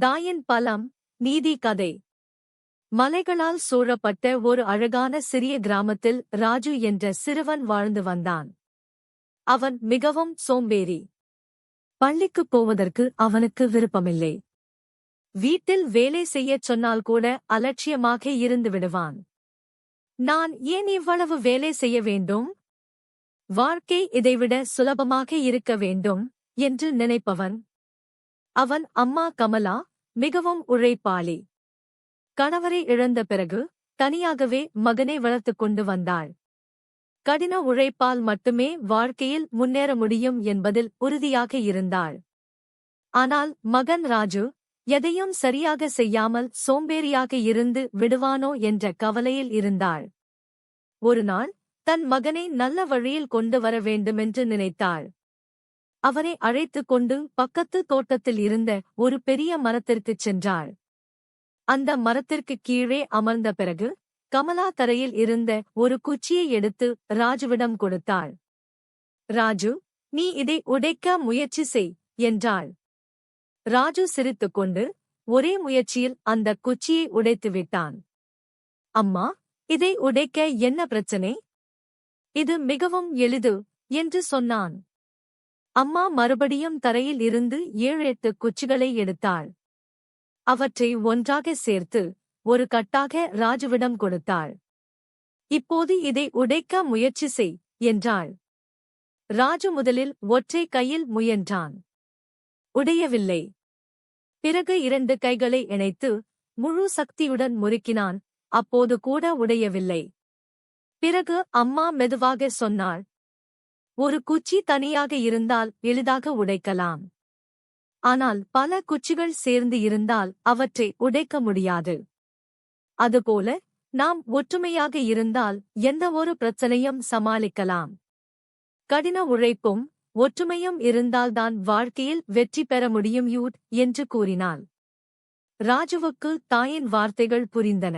தாயின் பலம் நீதி கதை. மலைகளால் சூழப்பட்ட ஒரு அழகான சிறிய கிராமத்தில் ராஜு என்ற சிறுவன் வாழ்ந்து வந்தான். அவன் மிகவும் சோம்பேறி. பள்ளிக்குப் போவதற்கு அவனுக்கு விருப்பமில்லை. வீட்டில் வேலை செய்யச் சொன்னால் கூட அலட்சியமாக இருந்து விடுவான். நான் ஏன் இவ்வளவு வேலை செய்ய வேண்டும்? வாழ்க்கை இதைவிட சுலபமாக இருக்க வேண்டும் என்று நினைப்பவன். அவன் அம்மா கமலா மிகவும் உழைப்பாளி. கணவரை இழந்த பிறகு தனியாகவே மகனை வளர்த்துக் கொண்டு வந்தாள். கடின உழைப்பால் மட்டுமே வாழ்க்கையில் முன்னேற முடியும் என்பதில் உறுதியாக இருந்தாள். ஆனால் மகன் ராஜு எதையும் சரியாக செய்யாமல் சோம்பேறியாக இருந்து விடுவானோ என்ற கவலையில் இருந்தாள். ஒருநாள் தன் மகனை நல்ல வழியில் கொண்டு வர வேண்டுமென்று நினைத்தாள். அவனை அழைத்துக் கொண்டு பக்கத்து தோட்டத்தில் இருந்த ஒரு பெரிய மரத்திற்குச் சென்றாள். அந்த மரத்திற்குக் கீழே அமர்ந்த பிறகு கமலா தரையில் இருந்த ஒரு குச்சியை எடுத்து ராஜுவிடம் கொடுத்தாள். ராஜு நீ இதை உடைக்க முயற்சி செய் என்றாள். ராஜு சிரித்துக்கொண்டு ஒரே முயற்சியில் அந்த குச்சியை உடைத்து விட்டான். அம்மா இதை உடைக்க என்ன பிரச்சனை? இது மிகவும் எளிது என்று சொன்னான். அம்மா மறுபடியும் தரையில் இருந்து ஏழு எட்டு குச்சிகளை எடுத்தாள். அவற்றை ஒன்றாக சேர்த்து ஒரு கட்டாக ராஜுவிடம் கொடுத்தாள். இப்போது இதை உடைக்க முயற்சி செய் என்றாள். ராஜு முதலில் ஒற்றை கையில் முயன்றான். உடையவில்லை. பிறகு இரண்டு கைகளை இணைத்து முழு சக்தியுடன் முறுக்கினான். அப்போது கூட உடையவில்லை. பிறகு அம்மா மெதுவாக சொன்னாள். ஒரு குச்சி தனியாக இருந்தால் எளிதாக உடைக்கலாம். ஆனால் பல குச்சிகள் சேர்ந்து இருந்தால் அவற்றை உடைக்க முடியாது. அதுபோல நாம் ஒற்றுமையாக இருந்தால் எந்த ஒரு பிரச்சனையும் சமாளிக்கலாம். கடின உழைப்பும் ஒற்றுமையும் இருந்தால்தான் வாழ்க்கையில் வெற்றி பெற முடியும் யூட் என்று கூறினாள். ராஜுவுக்கு தாயின் வார்த்தைகள் புரிந்தன.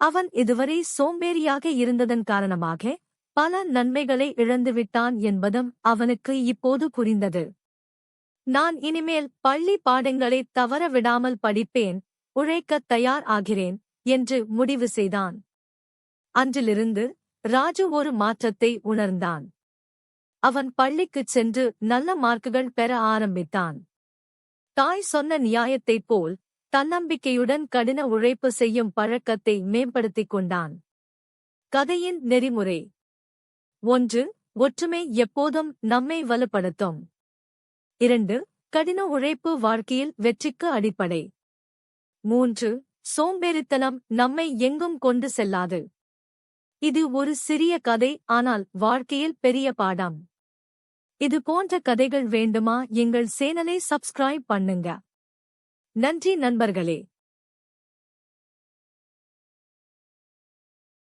அவன் இதுவரை சோம்பேறியாக இருந்ததன் காரணமாக பல நன்மைகளை இழந்துவிட்டான் என்பதும் அவனுக்கு இப்போது புரிந்தது. நான் இனிமேல் பள்ளி பாடங்களை தவற விடாமல் படிப்பேன் உழைக்கத் தயார் ஆகிறேன் என்று முடிவு செய்தான். அன்றிலிருந்து ராஜு ஒரு மாற்றத்தை உணர்ந்தான். அவன் பள்ளிக்குச் சென்று நல்ல மார்க்குகள் பெற ஆரம்பித்தான். தாய் சொன்ன நியாயத்தைப் போல் தன்னம்பிக்கையுடன் கடின உழைப்பு செய்யும் பழக்கத்தை மேம்படுத்திக் கொண்டான். கதையின் நெறிமுறை. ஒன்று ஒற்றுமை எப்போதும் நம்மை வலுப்படுத்தும். இரண்டு கடின உழைப்பு வாழ்க்கையில் வெற்றிக்கு அடிப்படை. மூன்று சோம்பேறித்தனம் நம்மை எங்கும் கொண்டு செல்லாது. இது ஒரு சிறிய கதை ஆனால் வாழ்க்கையில் பெரிய பாடம். இது போன்ற கதைகள் வேண்டுமா? எங்கள் சேனலை சப்ஸ்கிரைப் பண்ணுங்க. நன்றி நண்பர்களே.